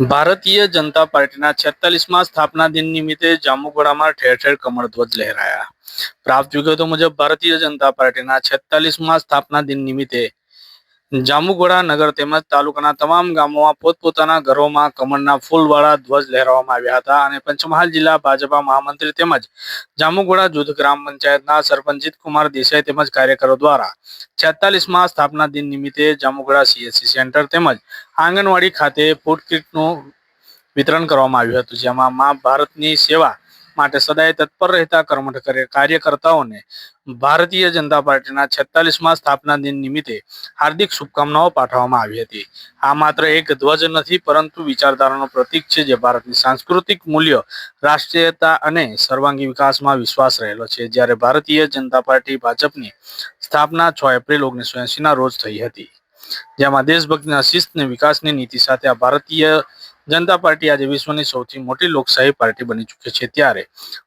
ભારતીય જનતા પાર્ટીના છેતાલીસમાં સ્થાપના દિન નિમિત્તે જામુગોડામાં ઠેર ઠેર કમળધ્વજ લહેરાયા. પ્રાપ્ત વિગતો મુજબ, ભારતીય જનતા પાર્ટીના છેતાલીસમાં સ્થાપના દિન નિમિત્તે જામુગોડા નગર તેમજ તાલુકાના તમામ ગામોમાં પોતપોતાના ઘરોમાં કમળના ફૂલવાળા ધ્વજ લહેરાવવામાં આવ્યા હતા અને પંચમહાલ જિલ્લા ભાજપા મહામંત્રી તેમજ જામુગોડા જૂથ ગ્રામ પંચાયતના સરપંચ જીતકુમાર દેસાઈ તેમજ કાર્યકરો દ્વારા છેતાલીસમાં સ્થાપના દિન નિમિત્તે જામુગોડા સીએસસી સેન્ટર તેમજ આંગણવાડી ખાતે ફૂડ કિટનું વિતરણ કરવામાં આવ્યું હતું, જેમાં મા ભારતની સેવા માટે સદાય તત્પર રહેતા કર્મઠ કાર્યકર્તાઓને ભારતીય જનતા પાર્ટીના છેતાલીસમાં સ્થાપના દિન નિમિત્તે હાર્દિક શુભકામનાઓ પાઠવવામાં આવી હતી. આ માત્ર એક ધ્વજ નથી, પરંતુ વિચારધારાનો પ્રતીક છે જે ભારતની સાંસ્કૃતિક મૂલ્યો, રાષ્ટ્રીયતા અને સર્વાંગી વિકાસમાં વિશ્વાસ રહેલો છે. જ્યારે ભારતીય જનતા પાર્ટી ભાજપની સ્થાપના છ એપ્રિલ ઓગણીસો એંશીના રોજ થઈ હતી. જેમાં દેશભક્તિના શિસ્ત અને વિકાસની નીતિ સાથે આ ભારતીય જનતા પાર્ટી આજે વિશ્વની સૌથી મોટી લોકશાહી પાર્ટી બની ચૂકી છે ત્યારે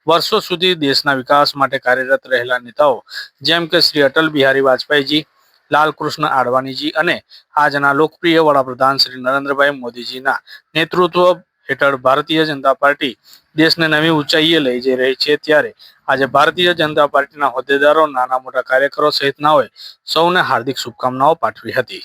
વર્ષો સુધી દેશના વિકાસ માટે કાર્યરત રહેલા નેતાઓ, જેમ કે શ્રી અટલ બિહારી વાજપેયીજી, લાલકૃષ્ણ આડવાણીજી અને આજના લોકપ્રિય વડાપ્રધાન શ્રી નરેન્દ્રભાઈ મોદીજીના નેતૃત્વ હેઠળ ભારતીય જનતા પાર્ટી દેશને નવી ઊંચાઈએ લઈ જઈ રહી છે ત્યારે આજે ભારતીય જનતા પાર્ટીના હોદ્દેદારો, નાના મોટા કાર્યકરો સહિતનાઓએ સૌને હાર્દિક શુભકામનાઓ પાઠવી હતી.